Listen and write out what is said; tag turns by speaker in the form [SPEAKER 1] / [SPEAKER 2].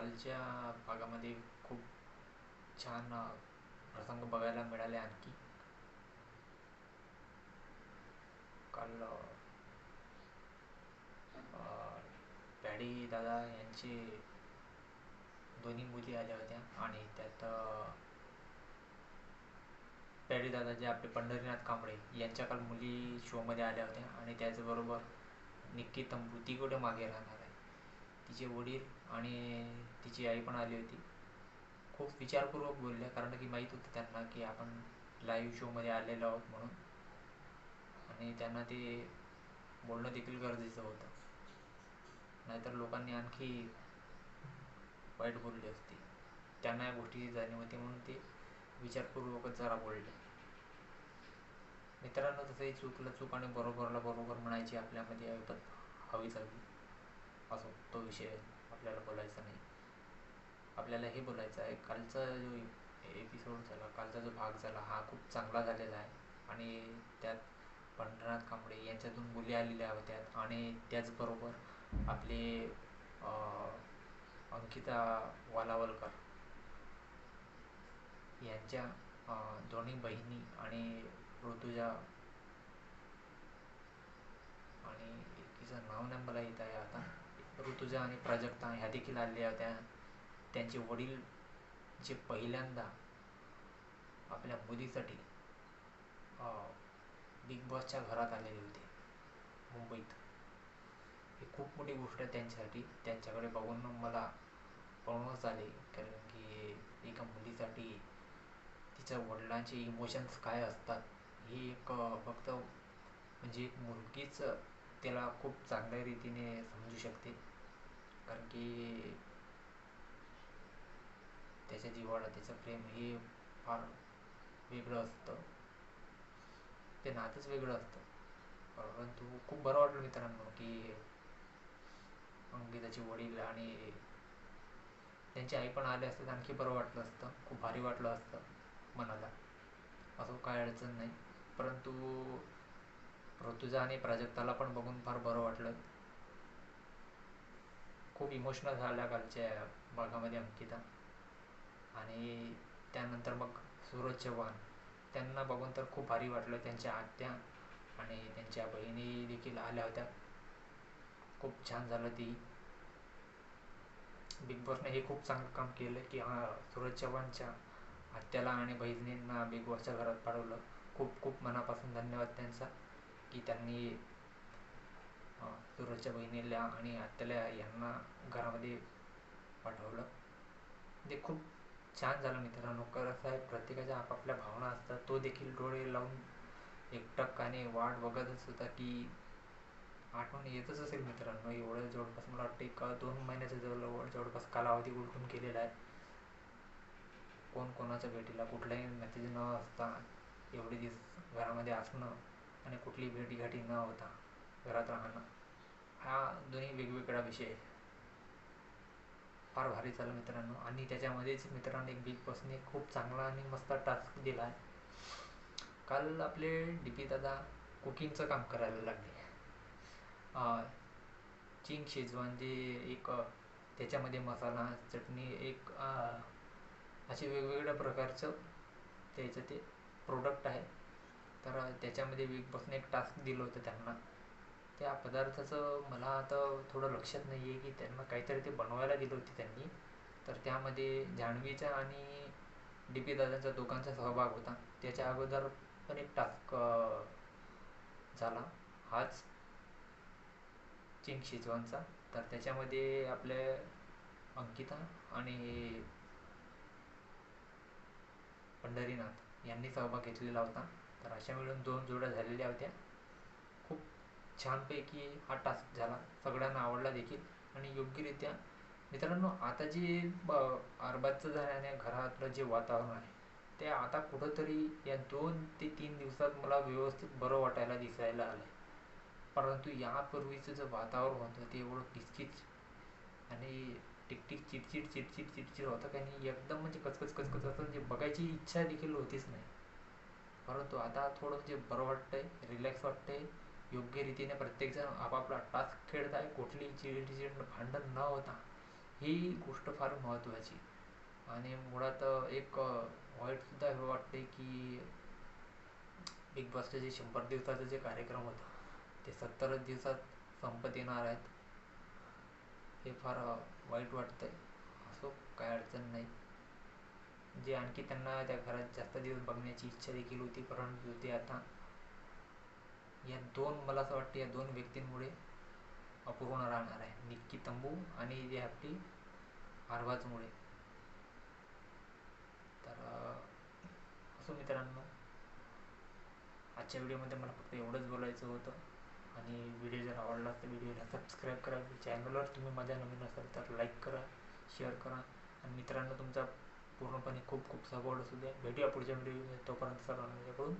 [SPEAKER 1] कालच्या भागामध्ये खूप छान प्रसंग बघायला मिळाले आणखी. काल पॅडी दादा यांचे दोन्ही मुली आल्या होत्या आणि त्यात पॅडी दादा जे आपले पंढरीनाथ कांबळे यांच्या काल मुली शोमध्ये आल्या होत्या आणि त्याचबरोबर निक्की तंबू ती कुठे मागे राहणार? तिचे वडील आणि तिची आई पण आली होती. खूप विचारपूर्वक बोलल्या कारण की माहीत होतं त्यांना की आपण लाईव्ह शोमध्ये आलेलो आहोत म्हणून. आणि त्यांना ते बोलणं देखील गरजेचं होतं. नाहीतर लोकांनी आणखी वाईट बोलली असती. त्यांना या गोष्टीची जाणीव होती म्हणून ते विचारपूर्वकच जरा बोलले. मित्रांनो तसंही चुकलं चूक आणि बरोबरला बरोबर म्हणायची आपल्यामध्ये हवीच हवी असो तो विषय आपल्याला बोलायचा नाही. आपल्याला हे बोलायचं आहे कालचा जो एपिसोड झाला कालचा जो भाग झाला हा खूप चांगला झालेला आहे. आणि त्यात पंढरनाथ कांबळे यांच्यातून मुली आलेल्या होत्या आणि त्याचबरोबर आपले अंकिता वालावलकर यांच्या दोन्ही बहिणी आणि ऋतुजा आणि एकीचं नाव नाही मला येत आहे आता. ऋतुजा आणि प्राजक्ता ह्या देखील आलेल्या होत्या. त्यांचे वडील जे पहिल्यांदा आपल्या मुलीसाठी बिग बॉसच्या घरात आलेले होते मुंबईत. ही खूप मोठी गोष्ट आहे त्यांच्यासाठी. त्यांच्याकडे बघून मला पळूनच आले. कारण की एका मुलीसाठी तिच्या वडिलांचे इमोशन्स काय असतात ही एक फक्त म्हणजे एक मुलगीच त्याला खूप चांगल्या रीतीने समजू शकते. कारण की त्याच्या जिव्हाळा त्याचं प्रेम हे फार वेगळं असतं. ते नातंच वेगळं असतं. परंतु खूप बरं वाटलं मित्रांनो की अंकिताचे वडील आणि त्यांची आई पण आले असते आणखी बरं वाटलं असतं. खूप भारी वाटलं असतं मनाला. असं काय अडचण नाही. परंतु ऋतुजा आणि प्राजक्ताला पण बघून फार बरं वाटलं. खूप इमोशनल झाल्या कालच्या भागामध्ये अंकिता. आणि त्यानंतर मग सूरज चव्हाण. त्यांना बघून तर खूप भारी वाटलं त्यांच्या आत्या आणि त्यांच्या बहिणी देखील आल्या होत्या. खूप छान झालं ती. बिग बॉसने हे खूप चांगलं काम केलं की हा सूरज चव्हाणच्या आत्याला आणि बहिणींना बिग बॉसच्या घरात पाठवलं. खूप खूप मनापासून धन्यवाद त्यांचा की त्यांनी सूरजच्या बहिणीला आणि आत्याला यांना घरामध्ये पाठवलं. ते खूप छान झालं मित्रांनो. कसं आहे प्रत्येकाच्या आपापल्या भावना असतात. तो देखील डोळे लावून एकटकाने वाट बघतच होता की आठवण येतच असेल मित्रांनो. एवढं जवळपास मला वाटतं एक दोन महिन्याच्या जवळ जवळपास कालावधी उलटून केलेला आहे. कोण कोणाच्या भेटीला कुठलाही मेसेज न असता एवढे दिवस घरामध्ये असणं आणि कुठली भेटीगाठी न होता घरात राहणं. हा दोन्ही वेगवेगळा विषय आहे. फार भारी झालं मित्रांनो. आणि त्याच्यामध्येच मित्रांनो एक बिग बॉसने खूप चांगला आणि मस्त टास्क दिला आहे. काल आपले डी पी दादा कुकिंगचं काम करायला लागले. चिंग शेजवान जे एक त्याच्यामध्ये मसाला चटणी एक असे वेगवेगळ्या प्रकारचं त्याचं ते प्रोडक्ट आहे. तर त्याच्यामध्ये बिग बॉसने एक टास्क दिलं होतं त्यांना. त्या पदार्थाचं मला आता थोडं लक्षात नाही आहे की त्यांना काहीतरी ते बनवायला दिलं होती त्यांनी. तर त्यामध्ये जान्हवीचा आणि डी पी दादांचा दोघांचा सहभाग होता. त्याच्या अगोदर पण एक टास्क झाला. हाच चिंग शिजवांचा तर त्याच्यामध्ये आपले अंकिता आणि पंढरीनाथ यांनी सहभाग घेतलेला होता. तर अशा मिळून दोन जोड्या झालेल्या होत्या. छानपैकी हा टास्क झाला. सगळ्यांना आवडला देखील. आणि योग्यरित्या मित्रांनो आता जे अरबाजचं झाल्याने घरातलं जे वातावरण आहे ते आता कुठंतरी या दोन ते तीन दिवसात मला व्यवस्थित बरं वाटायला दिसायला आलं आहे परंतु यापूर्वीचं जे वातावरण होतं ते एवढं किचकिच. आणि टिकटिक चिडचिड चिडचिड चिडचिड होतं. काही नाही एकदम म्हणजे कचकच कचकच असं म्हणजे बघायची इच्छा देखील होतीच नाही. परंतु आता थोडं म्हणजे बरं वाटतंय रिलॅक्स वाटतंय. योग्य रीतीने प्रत्येकजण आपापला टास्क खेळत आहे कुठली चिडचिड भांडण न होता. ही गोष्ट फार महत्त्वाची आणि मुळात एक वाईटसुद्धा हे वाटते की बिग बॉसचे जे शंभर दिवसाचा जे कार्यक्रम होता ते सत्तरच दिवसात संपत येणार आहेत. हे फार वाईट वाटतं आहे असो काय अडचण नाही. जे आणखी त्यांना त्या घरात जास्त दिवस बघण्याची इच्छा देखील होती परंतु ते आता या दोन मला असं वाटतं या दोन व्यक्तींमुळे अपूर्ण राहणार आहे. निक्की तंबू आणि जे आपली आरवाजमुळे तर असो मित्रांनो आजच्या व्हिडिओमध्ये मला फक्त एवढंच बोलायचं होतं. आणि व्हिडिओ जर आवडला तर व्हिडिओला सबस्क्राईब करा. चॅनलवर तुम्ही माझ्या नवीन असाल तर लाईक करा शेअर करा. आणि मित्रांनो तुमचा पूर्णपणे खूप खूप सपोर्ट असू द्या. भेटूया पुढच्या व्हिडिओ तोपर्यंत सर्वांना माझ्याकडून